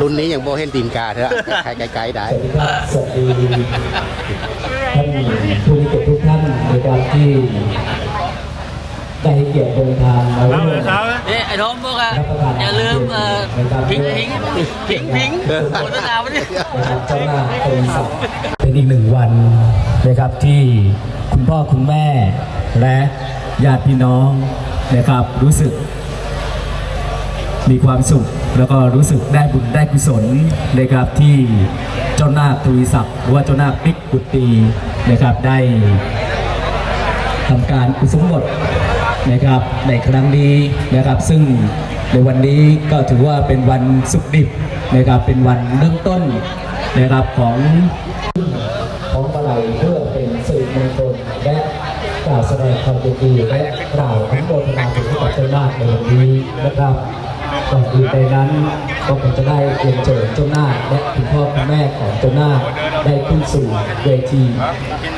รุ่นนี้ยังโบเห็นตีนกาเถอะใครไกลๆได้สวัสดีครับสวัสดีท่านผู้มีเกียรติทุกท่านนะครับที่ได้ให้เกียรติเดินทางมาร่วมเอ้ยไอ้ทอมบอกอะอย่าลืมเอ่อพิงพิงพิงพิงโฆษณาไปดิ นะครับเจ้าหน้าบริษัทเป็นอีกหนึ่งวันนะครับที่คุณพ่อคุณแม่และญาติพี่น้องนะครับรู้สึก มีความสุข แล้วก็รู้สึกได้บุญได้กุศลนะครับที่เจ้านาคทวีศักดิ์หรือว่าเจ้านาคปิกกุตีนะครับได้ทำการอุสมบทนะครับในครั้งนี้นะครับ ซึ่งในวันนี้ก็ถือว่าเป็นวันสุขดิบนะครับเป็นวันเริ่มต้นนะครับของของมาลัยเพื่อเป็นสื่อมงคลและกล่าวแสดงความยินดีและกล่าวอนุโมทนาบุญกับเจ้านาในวันนี้นะครับ ก่อนอื่นใดนั้นก็คงจะได้เรียนเชิญเจ้าหน้าและคุณพ่อคุณแม่ของเจ้าหน้าได้ขึ้นสู่เวที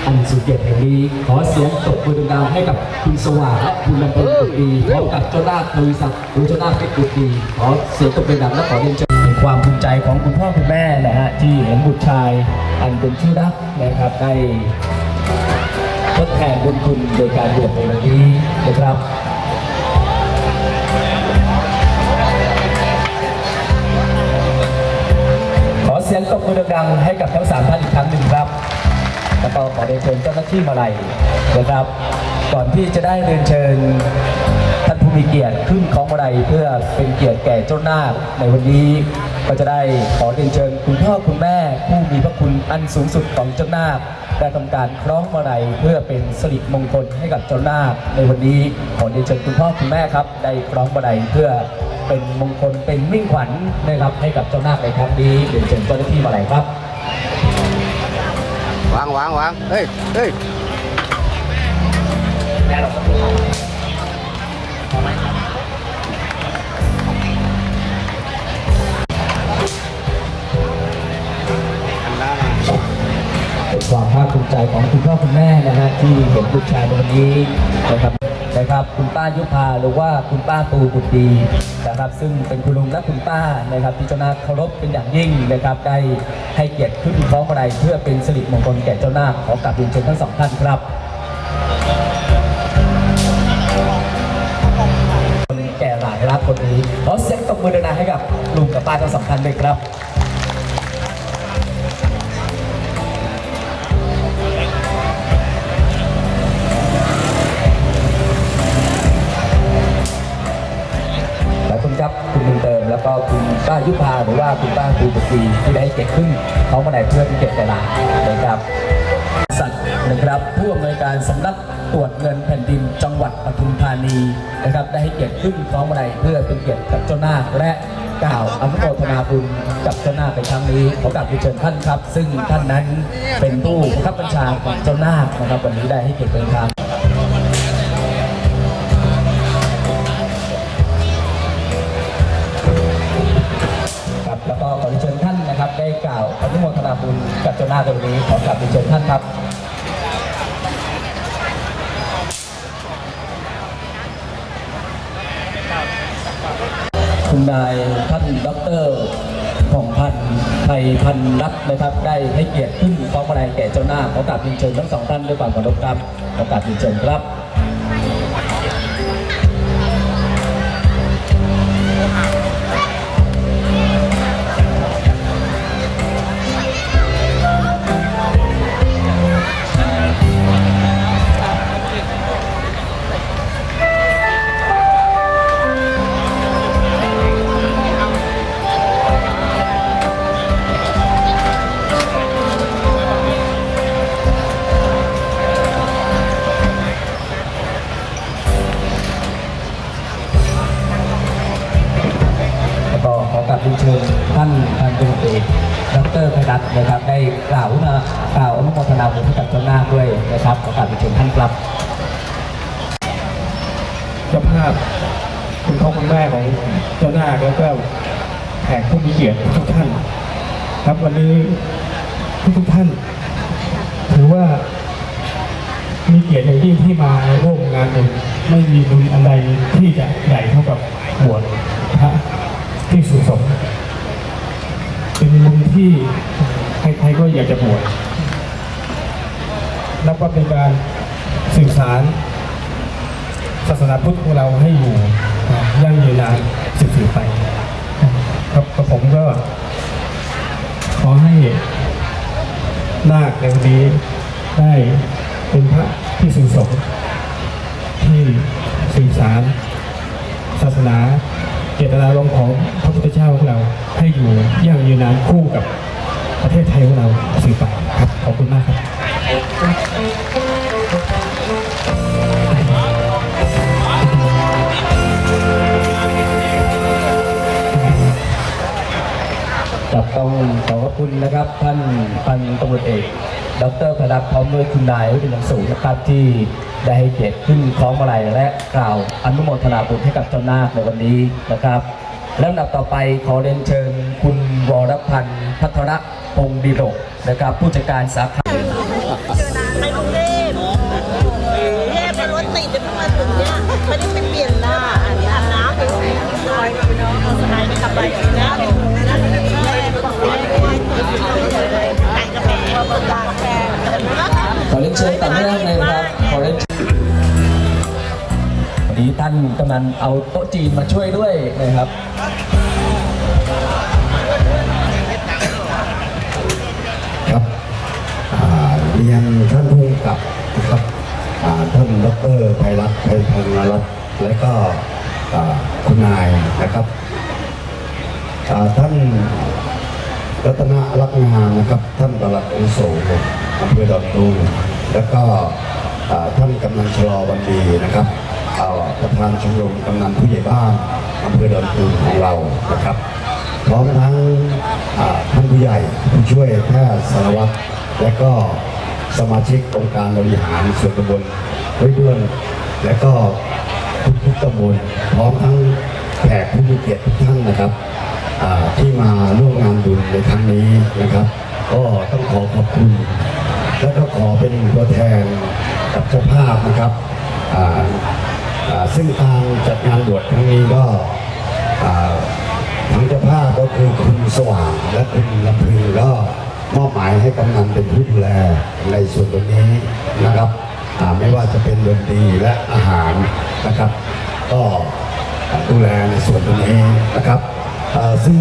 อันสุดเกียรติแห่งนี้ขอเสียงตบมือดังๆให้กับคุณสว่างและคุณลำพลินกุฎดีพร้อมกับเจ้าหน้าทวีศักดิ์หรือเจ้าหน้าเพชรกุฎดีขอเสียงตบมือดังและขอเรียนเชิญความภูมิใจของคุณพ่อคุณแม่นะฮะที่เห็นบุตรชายอันเป็นที่รักนะครับได้ทดแทนบุญคุณโดยการบวชในวันนี้นะครับ สียงตบมือดังๆให้กับทั้งสามท่านอีกครั้งหนึ่งครับ แล้วก็ขอเรียนเชิญเจ้าหน้าที่มาลัยนะครับ ก่อนที่จะได้เรียนเชิญท่านผู้มีเกียรติขึ้นของมาลัยเพื่อเป็นเกียรติแก่เจ้าหน้าในวันนี้ก็จะได้ขอเรียนเชิญคุณพ่อคุณแม่ ผู้มีพระคุณอันสูงสุดของเจ้าหน้าได้ทำการคล้องมาลัยเพื่อเป็นสิริมงคลให้กับเจ้าหน้าในวันนี้ขอเรียนเชิญคุณพ่อคุณแม่ครับได้คล้องมาลัยเพื่อ เป็นมงคลเป็นมิ่งขวัญนะครับให้กับเจ้านาคในครั้งนี้เรียนเชิญเจ้าหน้าที่มาลัยครับ วางวางวางเฮ้ยเฮ้ยเป็นความภาคภูมิใจของคุณพ่อคุณแม่นะฮะที่เห็นลูกชายในวันนี้นะครับ นะครับ คุณป้ายุพาหรือว่าคุณป้าตูบุตรดีนะครับ ซึ่งเป็นคุณลุงและคุณป้านะครับ ที่เจ้านาคเคารพเป็นอย่างยิ่งนะครับ ได้ให้เกียรติขึ้นคล้องอะไรเพื่อเป็นสิริมงคลแก่เจ้านาคขอกราบเรียนเชิญทั้งสองท่านครับคนแก่หลายรับคนนี้ขอเสียงตบมือดังๆให้กับลุงกับป้าทั้งสองท่านด้วยครับ บุญเติม แล้วก็คุณป้ายุพาหรือว่าคุณป้าครูบุตรีที่ได้เก็บขึ้นเขามาไหนเพื่อเป็นเก็บแต่ลานะครับสัตว์นะครับผู้อำนวยการสำนักตรวจเงินแผ่นดินจังหวัดปทุมธานีนะครับ ได้ให้เกียรติขึ้นของมาไหนเพื่อเป็นเกียรติกับเจ้านาคและกล่าวอนุโมทนาบุญกับเจ้าหน้าในครั้งนี้ขอกราบเรียนเชิญท่านครับ ซึ่งท่านนั้นเป็นผู้บังคับบัญชาของเจ้าหน้านะครับวันนี้ได้ให้เกียรติเป็นครับ อนุโมทนาบุญกับเจ้าหน้าตรงนี้ขอกราบเรียนชิญท่านครับคุณนายท่านดอกเตอรผ่องพันธ์ไทยพันรัตน์นะครับ ได้ให้เกียรติขึ้นฟ้องมาลัยแก่เจ้าหน้าขอกราบเรียนเชิญทั้งสองท่านด้วยความเคารพครับขอกราบเรียนเชิญครับ ห้กับเจ้าหน้าด้วยนะครับขอกราบเรียนเชิญท่านครับเจ้าภาพคุณพ่อคุณแม่ของเจ้าหน้าแล้วก็แขกผู้มีเกียรติทุกท่าน ครับวันนี้ทุกทุกท่าน ถือว่ามีเกียรติอย่างยิ่งที่มาร่วมงานบุญไม่มีบุญอะไรที่จะใหญ่เท่ากับบวชพระที่สุสงฆ์เป็นบุญที่ใครๆก็อยากจะบวช นับว่าเป็นการสื่อสารศาสนาพุทธของเราให้อยู่ยั่งยืนนานสืบสืบไป ครับกับผมก็ ขอให้นาคในวันนี้ได้เป็นพระที่สื่อสงที่สื่อสารศาสนาเจตนารมณ์ของพระพุทธเจ้าของเราให้อยู่ยั่งยืนนานคู่กับ ประเทศไทยของเราสืบไปครับ ขอบคุณมากครับกับต้องขอขอบคุณนะครับท่านพันตำรวจเอกดรพนัทพร้อมด้วยคุณนายวิทยาสูงนะครับที่ได้ให้เกียรติขึ้นคล้องมาลัยและกล่าวอนุโมทนาบุญให้กับเจ้านาคในวันนี้นะครับ ลำดับต่อไปขอเรียนเชิญคุณวรพันธ์พัทรพงศ์ดิโรกนะครับ ผู้จัดการสาขาไปกรุงเทพแยกไปรถติดจะเพิ่งมาถึงเนี่ยไม่ได้ไปเปลี่ยนหน้าอันนี้อาบน้ำอยู่ลอยไปเนาะสบายไม่ขับาแฟตากแฟขอเรียนเชิญต่อเนื่องเลยนะครับขอเรียนเชิญ นี้ท่านกำนันเอาโต๊ะจีนมาช่วยด้วยนะครับครับเรียนท่านผู้กับนะครับท่านดรไพรัตน์ไพพันรัตน์และก็คุณนายนะครับท่านรัตนรักงานนะครับ ท่านประหลัดอาวุโสอำเภอดอนตูมแล้วก็ท่านกำนันชะลอวันดีนะครับ ประธานชมรมกำนันผู้ใหญ่บ้านอำเภอดอนตูมของเรานะครับพร้อมทั้งท่านผู้ใหญ่ผู้ช่วยแพทย์สารวัตรและก็สมาชิกองค์การบริหารส่วนตำบลไว้ด้วยและก็ทุกๆตำบลพร้อมทั้งแขกผู้มีเกียรติทุกท่านนะครับที่มาร่วมงานบุญในครั้งนี้นะครับ ก็ต้องขอขอบคุณ และก็ขอเป็นตัวแทนกับเจ้าภาพนะครับ ซึ่งทางจัดงานบวชครั้งนี้ก็ทางเจ้าภาพก็คือคุณสว่างและคุณลำพึงก็มอบหมายให้กำนันเป็นผู้ดูแลในส่วนตรงนี้นะครับไม่ว่าจะเป็นดนตรีและอาหารนะครับ ก็ดูแลในส่วนตรงนี้นะครับซึ่ง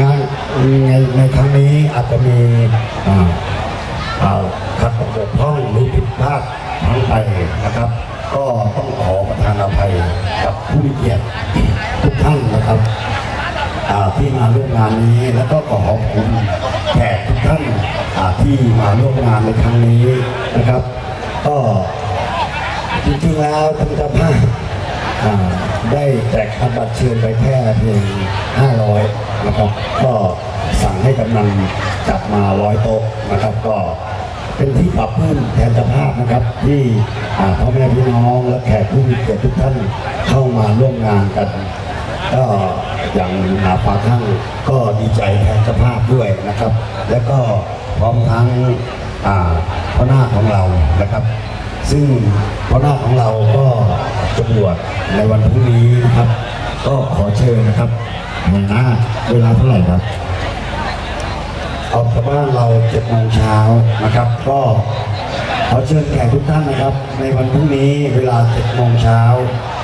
งานในในครั้งนี้อาจจะมีขัดตกบกพร่องหรือผิดพลาดทั้งไปนะครับ ก็ต้องขอประทานอภัยกับผู้มีเกียรติทุกท่านนะครับที่มาร่วมงานนี้แล้วก็ขอขอบคุณแขกทุกท่านที่มาร่วมงานในครั้งนี้นะครับ ก็จริงๆแล้วท่านเจ้าภาพได้แจกธนบัตรเชิญไปแค่เพียง500 นะครับ ก็สั่งให้กำนันจัดมาร้อยโต๊ะนะครับ ก็เป็นที่ ปรับปลื้มแทนเจ้าภาพนะครับ ที่พ่อแม่พี่น้องและแขกผู้มีเกียรติทุกท่านเข้ามาร่วมงานกันก็อย่างหาฟ้าทั้งก็ดีใจแทนเจ้าภาพด้วยนะครับ และก็พร้อมทั้งพ่อหน้าของเรานะครับ ซึ่งพ่อหน้าของเราก็จะบวชในวันพรุ่งนี้นะครับ ก็ขอเชิญนะครับหน้าเวลาเท่าไหร่ครับ ออกจากบ้านเราเจ็ดโมงเช้านะครับ ก็ขอเชิญแขกทุกท่านนะครับ ในวันพรุ่งนี้เวลาเจ็ดโมงเช้า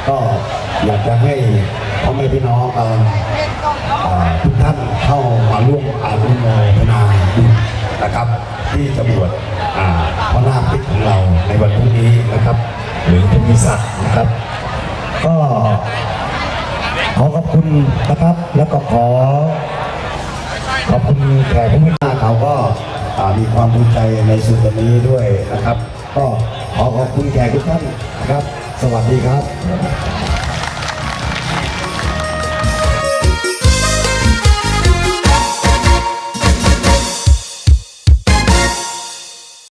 ก็อยากจะให้พ่อแม่พี่น้องเอ่อทุกท่านเข้ามาร่วมอานุโมทนาบุญนะครับ ที่จะบวชอ่าพระนาคปิดของเราในวันพรุ่งนี้นะครับ หรือเป็นมิสักดิ์นะครับ ก็ขอขอบคุณนะครับแล้วก็ขอ ขอบคุณแขกผู้มีค่าเขาก็มีความภูมิใจในส่วนตรงนี้ด้วยนะครับ ก็ขอขอบคุณแขกทุกท่านนะครับ สวัสดีครับ